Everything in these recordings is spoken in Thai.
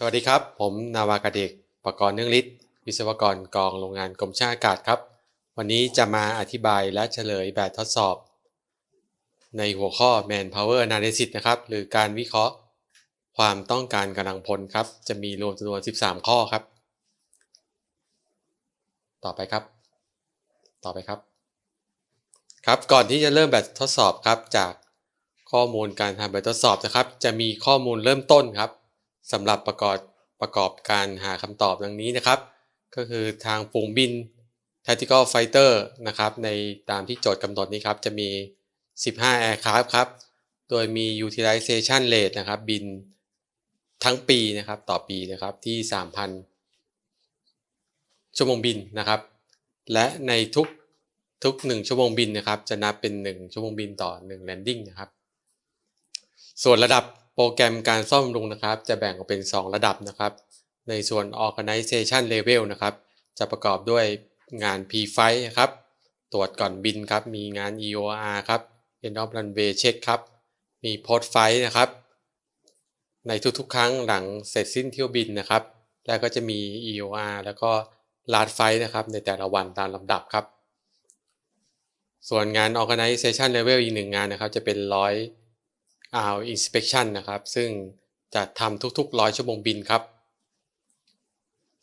สวัสดีครับ ผมนาวากาเด็กประกรณ์เนื่องฤทธิ์วิศวกรกองโรงงานกรมช่างอากาศครับ วันนี้จะมาอธิบายและเฉลยแบบทดสอบ ในหัวข้อ Manpower Analysis นะครับ หรือการวิเคราะห์ ความต้องการกำลังพลครับ จะมีรวมจำนวน 13 ข้อครับ ต่อไปครับ ต่อไปครับ ครับก่อนที่จะเริ่มแบบทดสอบครับจากข้อมูลการทำแบบทดสอบนะครับ จะมีข้อมูลเริ่มต้นครับ สำหรับประกอบประกอบการหาคำตอบดังนี้นะครับ ก็คือทางฝูงบิน Tactical Fighter นะครับ ในตามที่โจทย์กำหนดนี้ครับ จะมี 15 Aircraft ครับ โดยมี Utilization Rate นะครับ บินทั้งปีนะครับต่อปีนะครับที่ 3,000 ชั่วโมงบินนะครับ และในทุกทุก 1 ชั่วโมงบินนะครับ จะนับเป็น 1 ชั่วโมงบินต่อ 1 landing นะครับ ส่วนระดับ โปรแกรมการซ่อมบำรุงนะครับ จะแบ่งออกเป็น 2 ระดับนะครับ ในส่วน organization level นะครับ จะประกอบด้วยงาน pre-flight นะครับ ตรวจก่อนบินครับ มีงาน EOR ครับ end of runway check ครับ มี post flight นะครับ ในทุกๆ ครั้งหลังเสร็จสิ้นเที่ยวบินนะครับ แล้วก็จะมี EOR แล้วก็ last flight นะครับ ในแต่ละวันตามลำดับครับ ส่วนงาน organization level อีกหนึ่งงานนะครับ จะเป็นร้ อย hour inspection นะครับ ซึ่งจะทำทุกๆ100ชั่วโมงบินครับ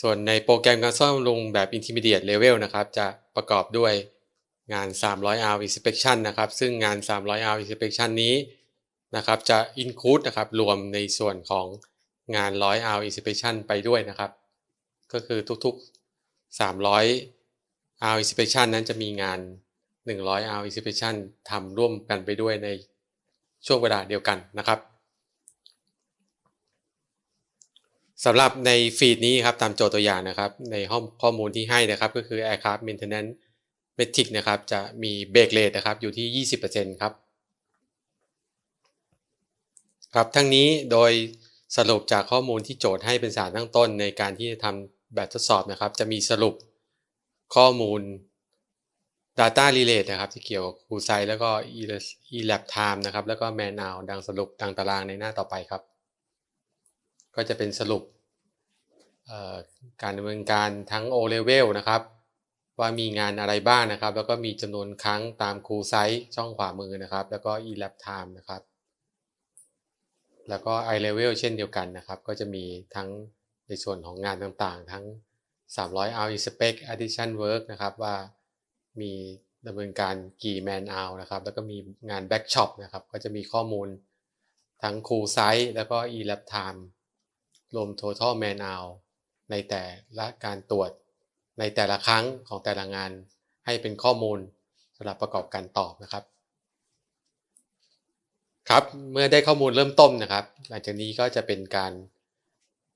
ส่วนในโปรแกรมการซ่อมบำรุงแบบ intermediate level นะครับ จะประกอบด้วยงาน 300 hour inspection นะครับ ซึ่งงาน 300 hour inspection นี้นะครับ จะ include นะครับ รวมในส่วนของงาน 100 hour inspection ไปด้วยนะครับ ก็คือทุกๆ 300 hour inspection นั้นจะมีงาน 100 hour inspection ทำร่วมกันไปด้วยใน ช่วงเวลาเดียวกันนะครับสำหรับในฟีดนี้ครับตามโจทย์ตัวอย่างนะครับในห้องข้อมูลที่ให้นะครับก็คือ Aircraft Maintenance Metric นะครับจะมีเบรกเรทนะครับอยู่ที่ 20%ครับครับทั้งนี้โดยสรุปจากข้อมูลที่โจทย์ให้เป็นสารตั้งต้นในการที่จะทำแบบทดสอบนะครับ จะมีสรุปข้อมูล Data Relate นะครับที่เกี่ยวกับ Crew Size แล้วก็ E-Lab Time นะครับแล้วก็ Man Hour ดังสรุปดังตารางในหน้าต่อไปครับ ก็จะเป็นสรุปการดำเนินการทั้ง O Level นะครับ ว่ามีงานอะไรบ้างนะครับ แล้วก็มีจำนวนครั้งตาม Crew Size ช่องขวามือนะครับ แล้วก็ E-Lab Time นะครับ แล้วก็ I Level เช่นเดียวกันนะครับ ก็จะมีทั้งในส่วนของงานต่างๆ ทั้ง 300 hour inspect addition work นะครับว่า มีดำเนินการกี่ man hour นะครับ แล้วก็มีงาน back shop นะครับ ก็จะมีข้อมูลทั้ง crew size แล้วก็ e-lab time รวม total man hour ในแต่ละการตรวจ ในแต่ละครั้งของแต่ละงานให้เป็นข้อมูลสำหรับประกอบการตอบนะครับ ครับเมื่อได้ข้อมูลเริ่มต้นนะครับ หลังจากนี้ก็จะเป็นการ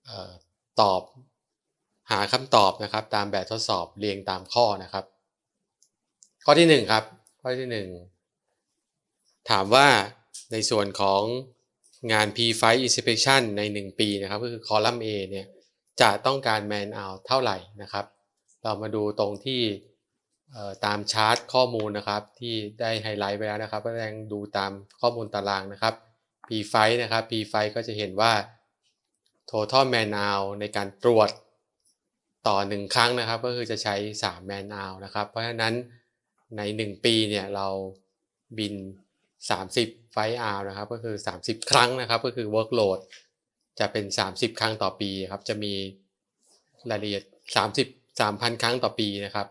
ออตอบหาคำตอบนะครับ ตามแบบทดสอบเรียงตามข้อนะครับ ข้อที่1ครับ ข้อที่1ถามว่าในส่วนของงาน P5 Inspection ใน 1 ปีนะครับ ก็คือคอลัมน์ A เนี่ยจะต้องการ Man Hour เท่าไหร่นะครับ เรามาดูตรงที่ตามชาร์ตข้อมูลนะครับ ที่ได้ไฮไลท์ไว้แล้วนะครับ ก็แสดงดูตามข้อมูลตารางนะครับ P5 นะครับ P5 ก็จะเห็นว่า total man hour ในการตรวจต่อ 1 ครั้งนะครับ ก็คือจะใช้ 3 man hour นะครับ เพราะฉะนั้น ใน 1 ปีเนี่ยเราบิน 30 ไฟล์ hour นะครับก็คือ 30 ครั้งนะครับก็คือ workload จะเป็น 30 ครั้งต่อปีครับจะมีรายละเอียด 30 3,000 ครั้งต่อปีนะครับ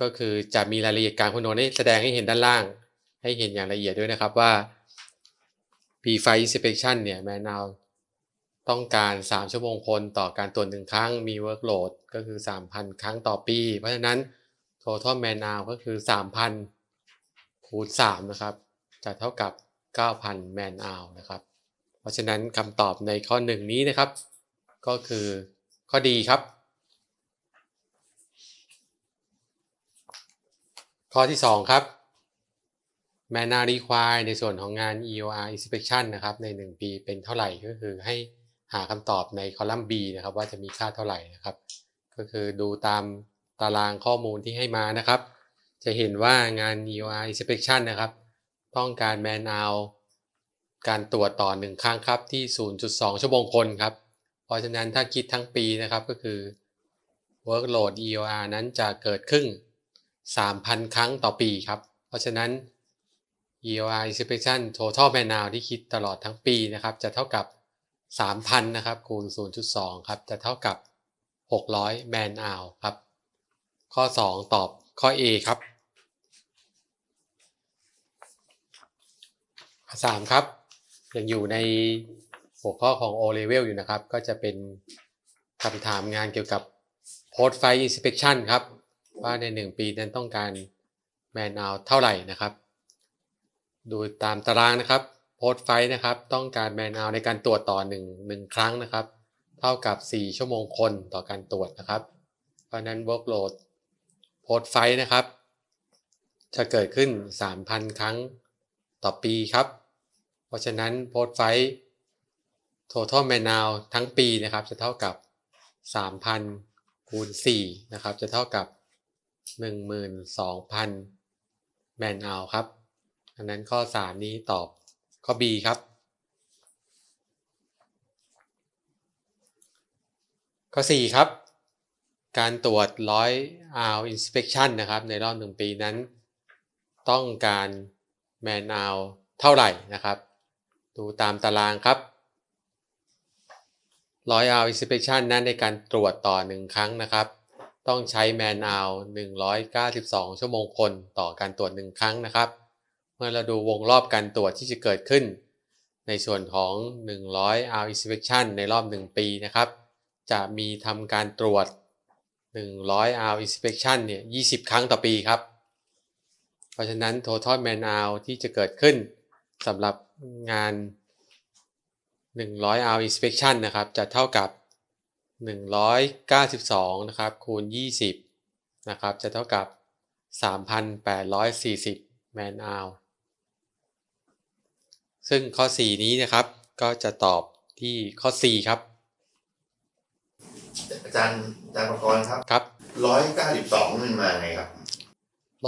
ก็คือจะมีรายละเอียดการคำนวณให้แสดงให้เห็นด้านล่าง ให้เห็นอย่างละเอียดด้วยนะครับว่า P5 inspection เนี่ย man hour ต้องการ 3 ชั่วโมงคนต่อการตรวจหนึ่งครั้งมี workload ก็คือ 3,000 ครั้งต่อปี เพราะฉะนั้น total man hour ก็คือ 3,000คูณ3นะครับ จะเท่ากับ 9,000 man hour นะครับ เพราะฉะนั้นคำตอบในข้อ 1 นี้นะครับ ก็คือข้อดีครับ ข้อที่ 2 ครับ man hour require ในส่วนของงาน EOR inspection นะครับ ใน 1 ปี เป็นเท่าไหร่ก็คือให้หาคำตอบในคอลัมน์ B นะครับ ว่าจะมีค่าเท่าไหร่นะครับ ก็คือดูตาม ตารางข้อมูลที่ให้มานะครับ จะเห็นว่างาน EOR inspection นะครับ ต้องการ man hour การตรวจต่อ 1 ครั้งครับที่ 0.2 ชั่วโมงคนครับ เพราะฉะนั้นถ้าคิดทั้งปีนะครับก็คือ workload EOR นั้นจะเกิดขึ้น 3,000 ครั้งต่อปีครับ เพราะฉะนั้น EOR inspection total man hour ที่คิดตลอดทั้งปีนะครับ จะเท่ากับ 3,000 นะครับคูณ 0.2 ครับ จะเท่ากับ 600 man hour ครับ ข้อ 2 ตอบข้อ A ครับ ข้อ 3 ครับ ยังอยู่ในหัวข้อของ O level อยู่นะครับ ก็จะเป็นคำถามงานเกี่ยวกับ post file inspection ครับ ว่าใน 1 ปีนั้นต้องการ man hour เท่าไหร่นะครับ ดูตามตารางนะครับ post file นะครับ ต้องการ man hour ในการตรวจต่อ1 1ครั้งนะครับ เท่ากับ 4 ชั่วโมงคนต่อการตรวจนะครับ เพราะนั้น workload post file นะครับ จะเกิดขึ้น 3,000 ครั้งต่อปีครับ เพราะฉะนั้น post file total man hour ทั้งปีนะครับ จะเท่ากับ 3,000 คูณ 4 นะครับ จะเท่ากับ 12,000 man hour ครับดังนั้นข้อ 3 นี้ตอบข้อ B ครับ ข้อ 4 ครับ การตรวจ100 hour inspection นะครับในรอบ1ปีนั้น ต้องการ man hour เท่าไหร่นะครับ ดูตามตารางครับ100 hour inspection นั้นในการตรวจต่อ 1 ครั้งนะครับ ต้องใช้ man hour 192 ชั่วโมงคนต่อการตรวจ 1 ครั้งนะครับ เมื่อเราดูวงรอบการตรวจที่จะเกิดขึ้น ในส่วนของ 100 hour inspection ในรอบ 1 ปีนะครับ จะมีทำการตรวจ 100 hour inspection เนี่ย20 ครั้งต่อปีครับ เพราะฉะนั้น total man hour ที่จะเกิดขึ้นสำหรับงาน 100 hour inspection นะครับ จะเท่ากับ 192 นะครับ คูณ 20 นะครับ จะเท่ากับ 3,840 man hour ซึ่งข้อ 4 นี้นะครับ ก็จะตอบที่ข้อ 4 ครับ อาจารย์อาจารย์ประกรณ์ครับครับร้อยเก้าสิบสองมันมาไงครับ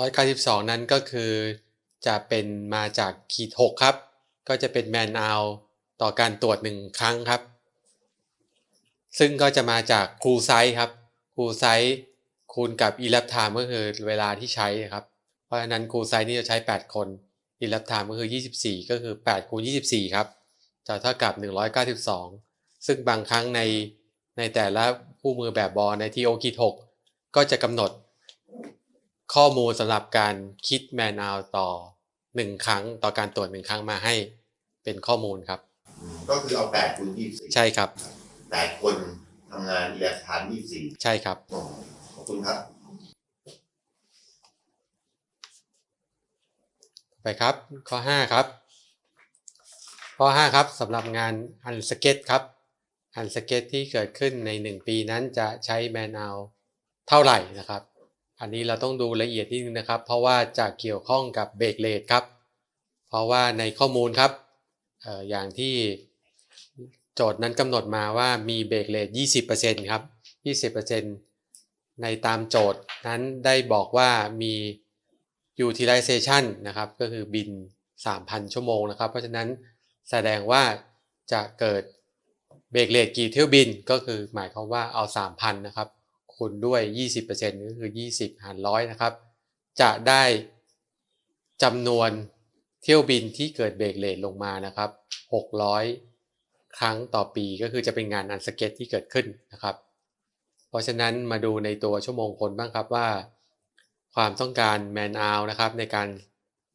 192นั้นก็คือจะเป็นมาจากขีด6ครับ ก็จะเป็น man hour ต่อการตรวจ1ครั้งครับ ซึ่งก็จะมาจากครูไซส์ครับครูไซส์คูณกับ elapsed time ก็คือเวลาที่ใช้ครับ เพราะฉะนั้นครูไซส์นี่จะใช้ 8 คน elapsed time ก็คือ 24 ก็คือ8คูณ24 ครับจะเท่ากับ 192 ซึ่งบางครั้งใน ในแต่ละคู่มือแบบบอลใน TO ขีด6ก็จะกำหนดข้อมูลสำหรับการคิด man hour ต่อ1ครั้งต่อการตรวจ1ครั้งมาให้เป็นข้อมูลครับอืมก็คือเอาแปดคูณยี่สิบสี่ใช่ครับแปดคนทำงานอิเล็กทรานยี่สิบสี่ใช่ครับโอ้ขอบคุณครับ ไปครับ ข้อ5ครับ ข้อ5ครับสำหรับงาน unsket ครับ unsket ที่เกิดขึ้นใน 1 ปีนั้นจะใช้ man hour เท่าไหร่นะครับ อันนี้เราต้องดูละเอียดนิดนึงนะครับ เพราะว่าจะเกี่ยวข้องกับเบรกเลทครับ เพราะว่าในข้อมูลครับอออย่างที่โจทย์นั้นกำหนดมาว่ามีเบรกเลท20%ครับ 20%ในตามโจทย์นั้นได้บอกว่ามี utilization นะครับ ก็คือบิน 3,000 ชั่วโมงนะครับ เพราะฉะนั้นแสดงว่าจะเกิด เบรกเลทกี่เที่ยวบินก็คือหมายความว่าเอา 3,000นะครับคูณด้วย 20%ก็คือ 20 หารร้อยนะครับ จะได้จำนวนเที่ยวบินที่เกิดเบรกเลทลงมานะครับ 600 ครั้งต่อปีก็คือจะเป็นงานอันสเก็ตที่เกิดขึ้นนะครับ เพราะฉะนั้นมาดูในตัวชั่วโมงคนบ้างครับว่า ความต้องการ man hour นะครับในการ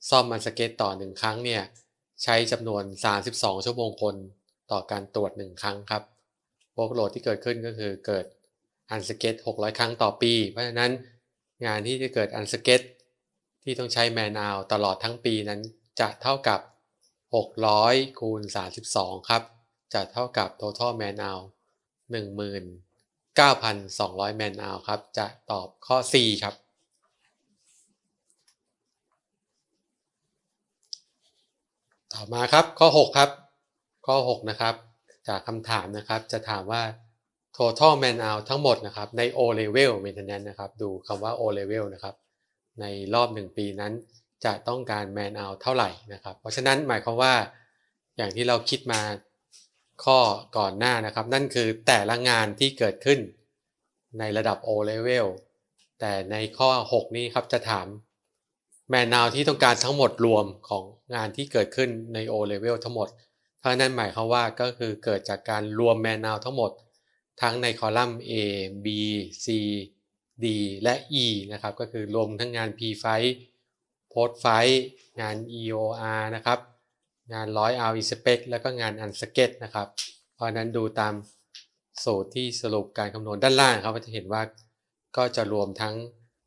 ซ่อมอันสเก็ตต่อ 1 ครั้งเนี่ยใช้จำนวน 32 ชั่วโมงคน ต่อการตรวจ 1 ครั้งครับ workload ที่เกิดขึ้นก็คือเกิดอันสเก็ต600 ครั้งต่อปี เพราะฉะนั้นงานที่จะเกิดอันสเก็ตที่ต้องใช้ man hour ตลอดทั้งปีนั้นจะเท่ากับ 600 คูณ 32 ครับ จะเท่ากับ total man hour 19,200 man hour ครับ จะตอบข้อ4ครับ ต่อมาครับข้อ 6 ครับ ข้อ 6 นะครับ จากคำถามนะครับ จะถามว่า total man hour ทั้งหมดนะครับใน O level maintenance นะครับ ดูคำว่า O level นะครับ ในรอบ 1 ปีนั้นจะต้องการ man hour เท่าไหร่นะครับ เพราะฉะนั้นหมายความว่าอย่างที่เราคิดมาข้อก่อนหน้านะครับ นั่นคือแต่ละงานที่เกิดขึ้นในระดับ O level แต่ในข้อ 6 นี้ครับจะถามแมนนาวที่ต้องการทั้งหมดรวมของงานที่เกิดขึ้นใน O level ทั้งหมด ราะนั่นหมายความว่าก็คือเกิดจากการรวมแมนนาวทั้งหมด ทั้งในคอลัมน์ A B C D และ E นะครับก็คือรวมทั้งงาน P f i โพสไฟงาน EOR นะครับงาน100 hour inspect แล้วก็งาน unsket นะครับ เพราะฉะนั้นดูตามสูตรที่สรุปการคำนวณด้านล่างครับก็จะเห็นว่าก็จะรวมทั้ง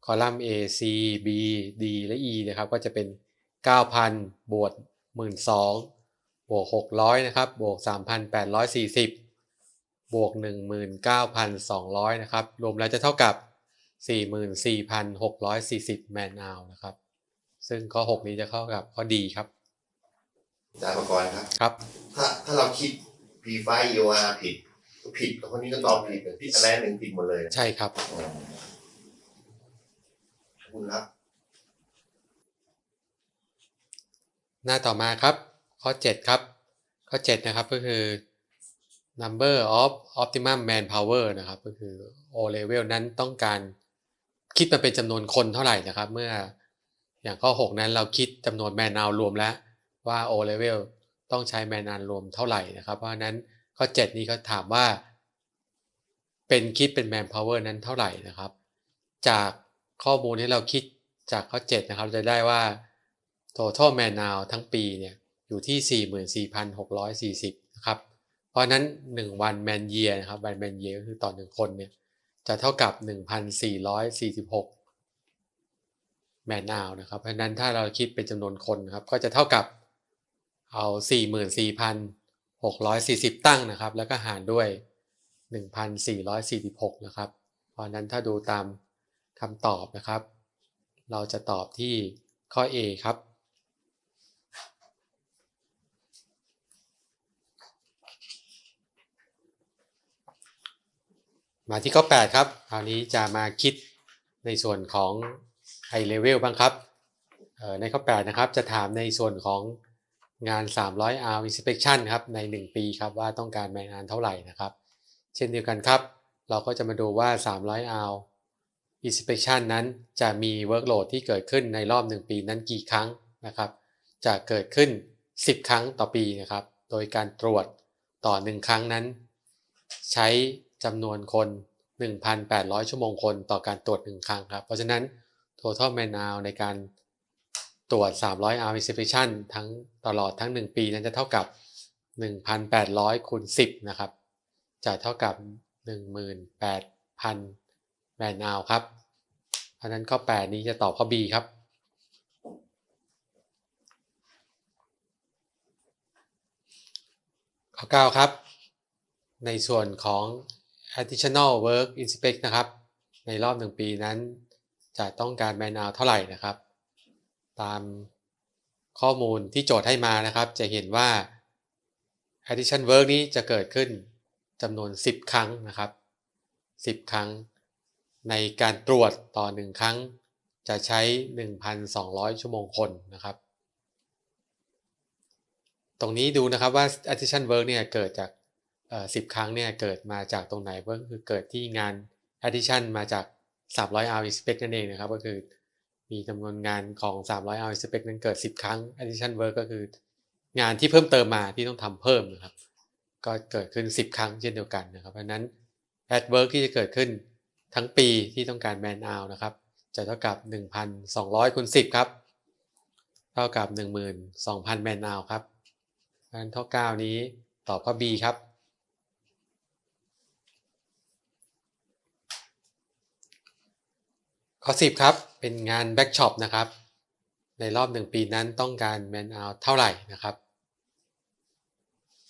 คอลัมน์ A C B D และ E นะครับก็จะเป็น 9,000 บวก12,000 บวก 600 นะครับ บวก 3,840 บวก 19,200 นะครับ รวมแล้วจะเท่ากับ 44,640 แมนนาวนะครับ ซึ่งข้อ 6 นี้จะเข้ากับข้อดีครับอาจารย์ประกรณ์ครับ ครับ ถ้าถ้าเราคิด P5 EOR ผิดก็ผิดคนนี้ก็ตอบผิดผิดอะไรหนึ่งผิดหมดเลยใช่ครับอืมขอบคุณครับ หน้าต่อมาครับ ข้อ 7 ครับ ข้อ 7 นะครับก็คือ number of optimum manpower นะครับ ก็คือ O level นั้นต้องการคิดมาเป็นจำนวนคนเท่าไหร่นะครับ เมื่ออย่างข้อ 6 นั้นเราคิดจำนวน man hour รวมแล้วว่า O level ต้องใช้ man hour รวมเท่าไหร่นะครับ เพราะนั้นข้อ 7 นี้เขาถามว่า เป็นคิดเป็น manpower นั้นเท่าไหร่นะครับ จากข้อมูลที่เราคิดจากข้อ 7 นะครับเราจะได้ว่า total man hour ทั้งปีเนี่ย อยู่ที่ 44,640นะครับเพราะนั้น 1 วัน man year นะครับวัน man year ก็คือต่อ 1 คนเนี่ยจะเท่ากับ 1,446 man hour นะครับเพราะนั้นถ้าเราคิดเป็นจำนวนคนนะครับก็จะเท่ากับเอา 44,640 ตั้งนะครับแล้วก็หารด้วย 1,446 นะครับ เพราะฉะนั้นถ้าดูตามคำตอบนะครับ เราจะตอบที่ข้อ A ครับ มาที่ข้อ 8 ครับ คราวนี้จะมาคิดในส่วนของ high level บ้างครับ ในข้อ 8 นะครับ จะถามในส่วนของงาน 300 hour inspection ครับ ใน 1 ปีครับ ว่าต้องการแรงงานเท่าไหร่นะครับ เช่นเดียวกันครับ เราก็จะมาดูว่า 300 hour inspection นั้นจะมี workload ที่เกิดขึ้นในรอบ 1 ปีนั้นกี่ครั้งนะครับ จะเกิดขึ้น 10 ครั้งต่อปีนะครับ โดยการตรวจต่อ 1 ครั้งนั้น ใช้ จำนวนคน 1,800 ชั่วโมงคนต่อการตรวจ 1 ครั้งครับ เพราะฉะนั้น total man hour ในการตรวจ 300 hour inspection ทั้งตลอดทั้ง 1 ปีนั้นจะเท่ากับ 1,800คูณ10 นะครับ จะเท่ากับ 18,000 man hour ครับเพราะฉะนั้นข้อ 8 นี้จะตอบข้อ B ครับข้อ9ครับ ในส่วนของ additional work inspect นะครับ ในรอบ1ปีนั้น จะต้องการ man hour เท่าไหร่นะครับ ตามข้อมูลที่โจทย์ให้มานะครับ จะเห็นว่า addition work นี้จะเกิดขึ้นจำนวน 10 ครั้งนะครับ 10 ครั้ง ในการตรวจต่อ 1 ครั้ง จะใช้ 1,200 ชั่วโมงคนนะครับ ตรงนี้ดูนะครับว่า addition work เนี่ยเกิดจาก เอ่อ10ครั้งเนี่ยเกิดมาจากตรงไหนก็คือเกิดที่งาน addition มาจาก 300 hour inspect นั่นเองนะครับ ก็คือมีจำนวนงานของ 300 hour inspect นั้นเกิด 10 ครั้ง addition work ก็คืองานที่เพิ่มเติมมาที่ต้องทำเพิ่มนะครับ ก็เกิดขึ้น 10 ครั้งเช่นเดียวกันนะครับเพราะนั้น add work ที่จะเกิดขึ้นทั้งปีที่ต้องการ man hour นะครับ จะเท่ากับ 1,200คูณ10 ครับ เท่ากับ 12,000 man hour ครับเพราะฉะนั้นข้อ9นี้ตอบข้อ B ครับ ข้อ10ครับ เป็นงานแบ็กช็อปนะครับ ในรอบ 1 ปีนั้นต้องการแมนเอาเท่าไหร่นะครับ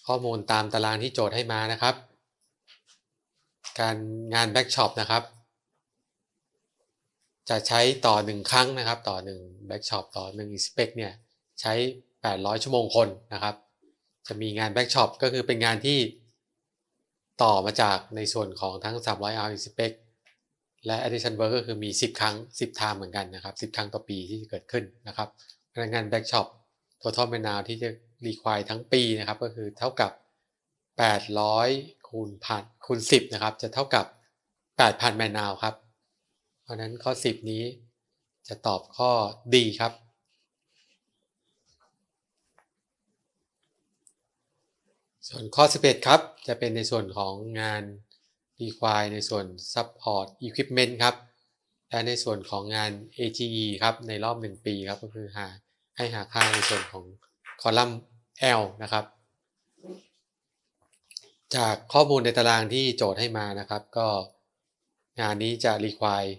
ข้อมูลตามตารางที่โจทย์ให้มานะครับ การงานแบ็กช็อปนะครับ จะใช้ต่อ 1 ครั้งนะครับ ต่อ1แบ็กช็อปต่อ1 inspect เนี่ยใช้ 800 ชั่วโมงคนนะครับ จะมีงานแบ็กช็อปก็คือเป็นงานที่ต่อมาจากในส่วนของทั้ง 300 hour inspect และ addition work ก็คือมี 10 ครั้ง 10 time เหมือนกันนะครับ 10 ครั้งต่อปีที่จะเกิดขึ้นนะครับพนักงาน back shop total man hour ที่จะ require ทั้งปีนะครับ ก็คือเท่ากับ 800คูณพันคูณ10 นะครับ จะเท่ากับ 8,000แมนนาวครับ เพราะนั้นข้อ 10 นี้จะตอบข้อ D ครับส่วนข้อ 11 ครับ จะเป็นในส่วนของงาน require ในส่วน support equipment ครับ และในส่วนของงาน AGE ครับ ในรอบ 1 ปีครับ ก็คือหาให้หาค่าในส่วนของคอลัมน์ L นะครับ จากข้อมูลในตารางที่โจทย์ให้มานะครับ ก็งานนี้จะ require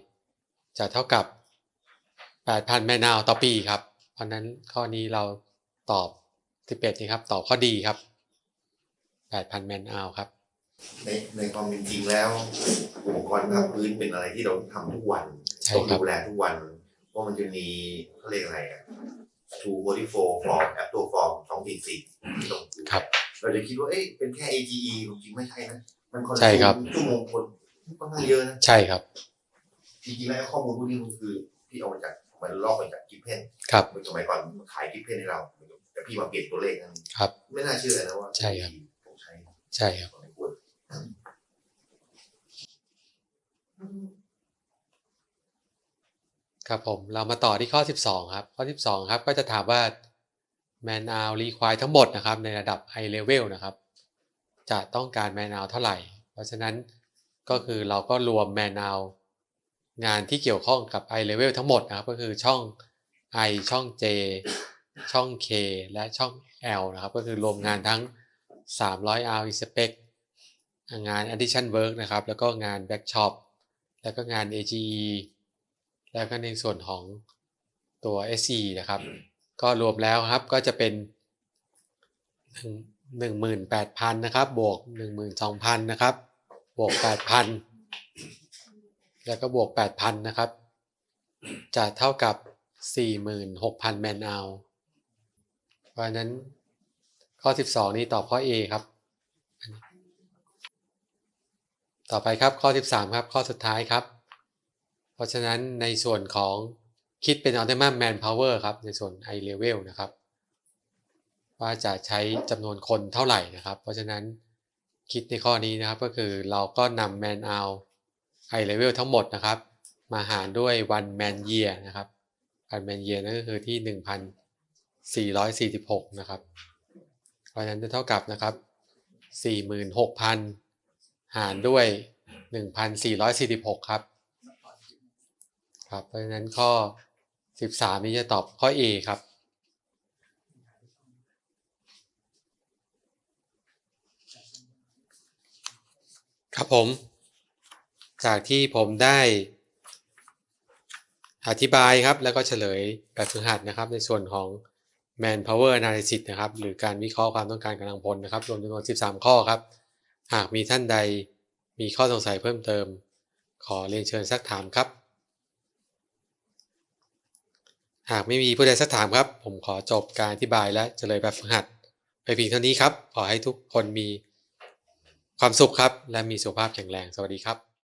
จะเท่ากับ 8,000 แมนนาวต่อปีครับ เพราะนั้นข้อนี้เราตอบ 11 นี่ครับ ตอบข้อดีครับ 8,000 แมนนาวครับ ในในความเป็นจริงแล้ว อุปกรณ์ภาคพื้นเป็นอะไรที่เราทำทุกวันใช่ต้องครับดูแลทุกวันเพราะมันจะมีเขาเรียกอะไรอะ two forty four form apple form สองสี่สี่ที่ต้องดูครับ เราจะคิดว่าเอ๊ะเป็นแค่ AGE จริงๆไม่ใช่นะ มันคอนใช่ครับ ชั่วโมงคนค่อนข้างเยอะนะ ใช่ครับ จริงๆแล้วข้อมูลพวกนี้มันคือพี่เอามาจากมันลอกมาจากกิฟเพนครับ สมัยก่อนขายกิฟเพนให้เราแต่พี่มาเปลี่ยนตัวเลขนั้นครับ ไม่น่าเชื่อนะว่าใช่ครับต้องใช้ ใช่ครับ สมัยก่อน ครับผมเรามาต่อที่ข้อ 12 ครับ ข้อ 12 ครับ ก็จะถามว่า man hour require ทั้งหมดนะครับ ในระดับ high level นะครับ จะต้องการ man hour เท่าไหร่ เพราะฉะนั้นก็คือเราก็รวม man hour งานที่เกี่ยวข้องกับ high level ทั้งหมดนะครับ ก็คือช่อง I ช่อง J ช่อง K และช่อง L นะครับ ก็คือรวมงานทั้ง 300 hour spec งาน addition work นะครับ แล้วก็งาน back shop แล้วก็งาน AGE แล้วก็ในส่วนของตัว SE นะครับ ก็รวมแล้วครับก็จะเป็นหนึ่งหมื่นแปดพันนะครับ บวกหนึ่งหมื่นสองพันนะครับ บวกแปดพันแล้วก็บวกแปดพันนะครับ จะเท่ากับสี่หมื่นหกพันแมนเอาเพราะนั้นข้อสิบสองนี้ตอบข้อ A ครับ ต่อไปครับข้อสิบสามครับ ข้อสุดท้ายครับ เพราะฉะนั้นในส่วนของคิดเป็น optimum manpower ครับ ในส่วน i level นะครับ ว่าจะใช้จำนวนคนเท่าไหร่นะครับ เพราะฉะนั้นคิดในข้อนี้นะครับก็คือเราก็นำ man hour i level ทั้งหมดนะครับ มาหารด้วย one man year นะครับ one man year นั่นก็คือที่ 1,446 นะครับ เพราะฉะนั้นจะเท่ากับนะครับ 46,000 หารด้วย 1,446 ครับ ครับเพราะฉะนั้นข้อ 13 นี้จะตอบข้อ A ครับครับผม จากที่ผมได้อธิบายครับ แล้วก็เฉลยแบบฝึกหัดนะครับ ในส่วนของ manpower analysis นะครับ หรือการวิเคราะห์ความต้องการกำลังพลนะครับ รวมจำนวน 13 ข้อครับ หากมีท่านใดมีข้อสงสัยเพิ่มเติม ขอเรียนเชิญซักถามครับ หากไม่มีผู้ใดสักถามครับ ผมขอจบการอธิบายและเฉลยแบบฝึกหัด ไปเพียงเท่านี้ครับ ขอให้ทุกคนมีความสุขครับ และมีสุขภาพแข็งแรง สวัสดีครับ